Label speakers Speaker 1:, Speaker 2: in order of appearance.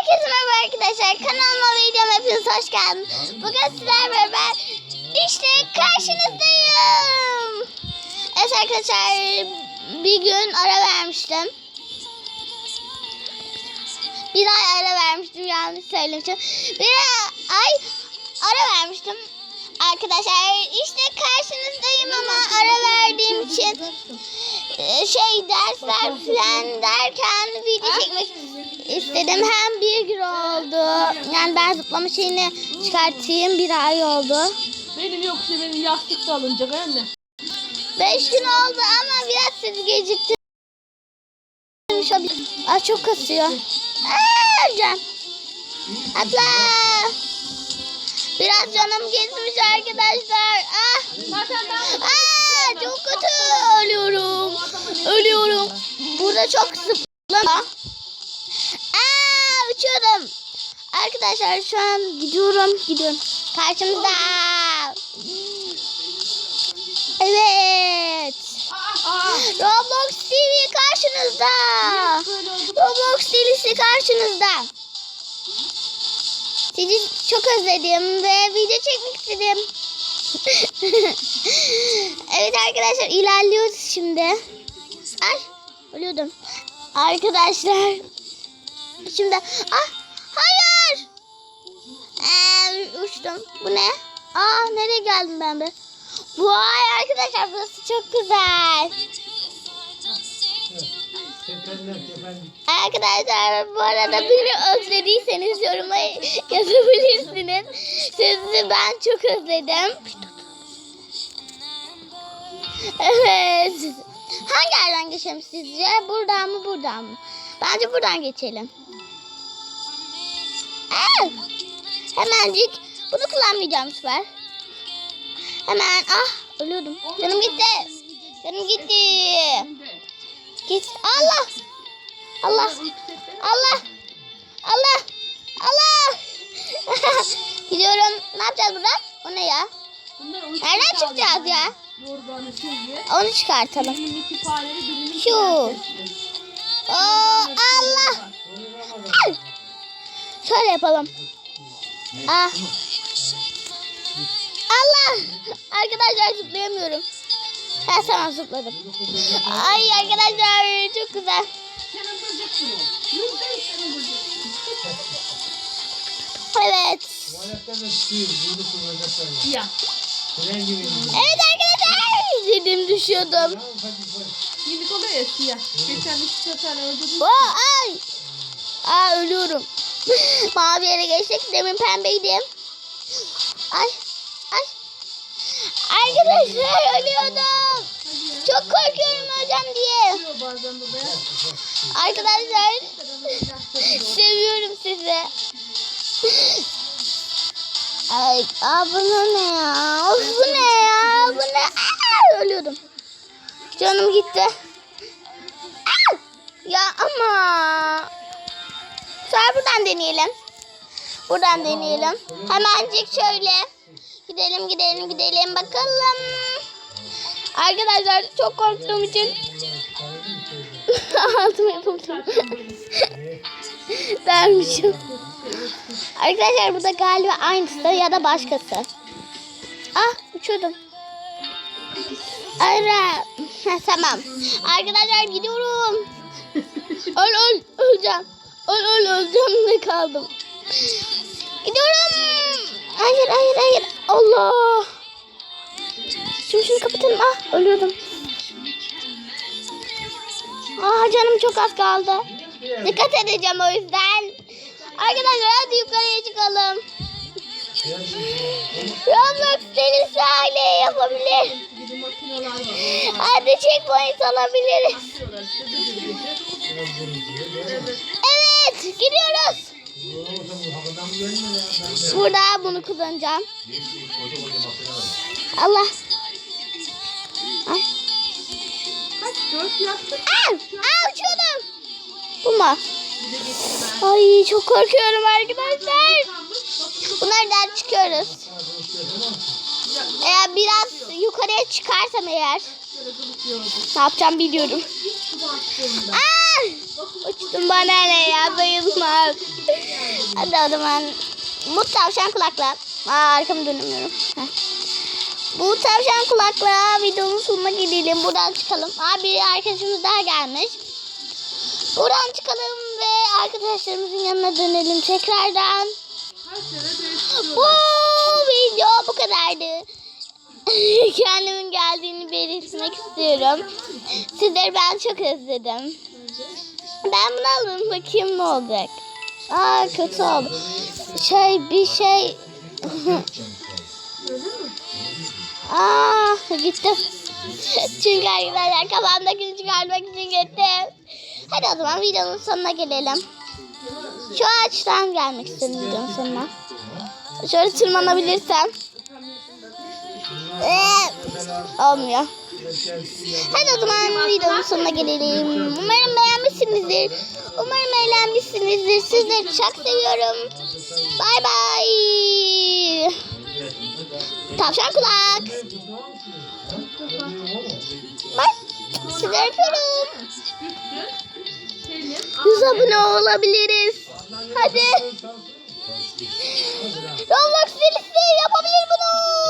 Speaker 1: Herkese merhaba arkadaşlar. Kanalıma videoma hepiniz hoş geldiniz. Bugün sizlerle beraber işte karşınızdayım. Evet arkadaşlar bir gün ara vermiştim. Bir ay ara vermiştim yanlış söylemişim. Bir ay ara vermiştim. Arkadaşlar işte karşınızdayım ama ara verdiğim için şey dersler falan derken video çekmek istedim. Hem bir gün oldu. Yani ben zıplama şeyini çıkartayım. Bir ay oldu.
Speaker 2: Benim yok işte benim yastık da alınacak anne.
Speaker 1: Beş gün oldu ama biraz sizi geciktirdim. Aa, çok kasıyor. Aa, can. Atla. Biraz canım gezmiş arkadaşlar. Ah. Aa, çok kötü ölüyorum. Ölüyorum. Burada çok zıplama. Aa, uçuyorum. Arkadaşlar şu an gidiyorum. Gidiyorum. Karşımızda. Evet. Roblox TV karşınızda. Roblox delisi karşınızda. Sizi çok özledim ve video çekmek istedim. evet arkadaşlar ilerliyoruz şimdi. Ay ölüyordum. Arkadaşlar şimdi ah hayır. Ee, uçtum. Bu ne? Aa nereye geldim ben be? Vay arkadaşlar burası çok güzel. Arkadaşlar bu arada beni özlediyseniz yoruma yazabilirsiniz. Sizi ben çok özledim. Evet. Hangi yerden geçelim sizce? Buradan mı buradan mı? Bence buradan geçelim. Aa! Hemencik. Bunu kullanmayacağım süper. Hemen ah ölüyordum. Canım gitti. Canım gitti. Git. Allah. Allah. Allah. Allah. Allah. Gidiyorum. Ne yapacağız buradan? O ne ya? Nereden çıkacağız ya?
Speaker 2: Yorganı.
Speaker 1: Onu çıkartalım. Şu. Oo, Allah. Ay. Şöyle yapalım. Ah. Allah. Arkadaşlar zıplayamıyorum. Ha tamam zıpladım. Ay arkadaşlar çok güzel. Evet.
Speaker 2: Ya.
Speaker 1: Evet Dedim düşüyordum.
Speaker 2: Minik oluyor ya siyah. Geçen iki sefer öldürdüm.
Speaker 1: Oo, ay. Aa ölüyorum. Mavi yere geçtik. Demin pembeydim. Ay. Ay. Arkadaşlar ölüyordum. Çok korkuyorum öleceğim diye. Arkadaşlar seviyorum sizi. Ay, aa bu ne ya? Of bu ne ya? Canım gitti. Ya ama. Sonra buradan deneyelim. Buradan deneyelim. Hemencik şöyle. Gidelim gidelim gidelim bakalım. Arkadaşlar çok korktuğum için altıma yapamadım. Dermişim. Arkadaşlar bu da galiba aynısı ya da başkası. Ah uçuyordum. Ara. Ha, tamam. Arkadaşlar gidiyorum. Öl öl öleceğim. Öl öl öleceğim ne kaldım. Gidiyorum. Hayır hayır hayır. Allah. Şimdi şunu kapatalım. Ah ölüyordum. Ah canım çok az kaldı. Dikkat edeceğim o yüzden. Arkadaşlar hadi yukarıya çıkalım. Roblox delisi aile Hadi checkpoint alabiliriz.
Speaker 2: Evet.
Speaker 1: Gidiyoruz. Burada bunu kullanacağım. Allah. Aa, aa uçuyordum. Bu mu? Ay çok korkuyorum arkadaşlar. Bunlardan çıkıyoruz. Eğer biraz yukarıya çıkarsam eğer ne yapacağım biliyorum. Aa! Uçtum bana ne ya sayılmaz. Hadi o zaman bu tavşan kulakla. Aa arkamı dönemiyorum. Heh. Bu tavşan kulakla videonun sonuna gelelim. Buradan çıkalım. Aa bir arkadaşımız daha gelmiş. Buradan çıkalım ve arkadaşlarımızın yanına dönelim tekrardan. Bu video bu kadardı. Kendimin geldiğini belirtmek istiyorum. Sizleri ben çok özledim. Ben bunu alayım bakayım ne olacak. Aa kötü oldu. Şey bir şey. Aa gitti. Çünkü arkadaşlar kafamdakini çıkarmak için gittim. Hadi o zaman videonun sonuna gelelim. Şu ağaçtan gelmek istedim videonun sonuna. Şöyle tırmanabilirsem. Ee, olmuyor. Hadi o zaman videonun sonuna gelelim. Umarım beğenmişsinizdir. Umarım eğlenmişsinizdir. Sizleri çok seviyorum. Bay bay. Tavşan kulak. Bak. Sizleri öpüyorum.
Speaker 2: Selim.
Speaker 1: 100 abone olabiliriz. Hadi. Roblox bunu.